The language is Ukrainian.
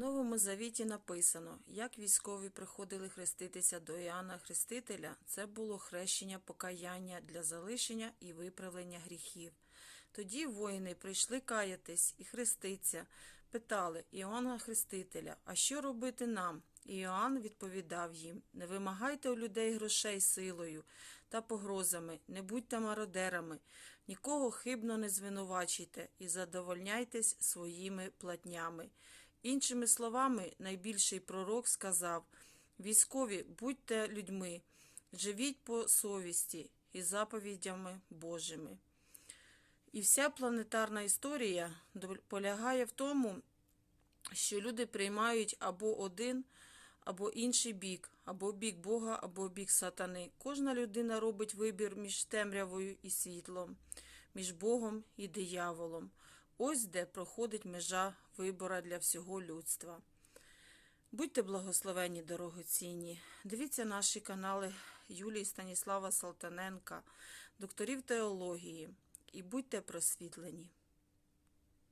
Новому Завіті написано, як військові приходили хреститися до Іоанна Хрестителя, це було хрещення покаяння для залишення і виправлення гріхів. Тоді воїни прийшли каятись і хреститься, питали Іоанна Хрестителя, а що робити нам? І Іоанн відповідав їм: Не вимагайте у людей грошей силою та погрозами, не будьте мародерами, нікого хибно не звинувачуйте і задовольняйтесь своїми платнями. Іншими словами, найбільший пророк сказав: Військові, будьте людьми, живіть по совісті і заповідями Божими. І вся планетарна історія полягає в тому, що люди приймають або один, або інший бік, або бік Бога, або бік сатани. Кожна людина робить вибір між темрявою і світлом, між Богом і дияволом. Ось де проходить межа вибора для всього людства. Будьте благословені, дорогоцінні. Дивіться наші канали Юлії Станіслава Салтаненка, докторів теології, і будьте просвітлені.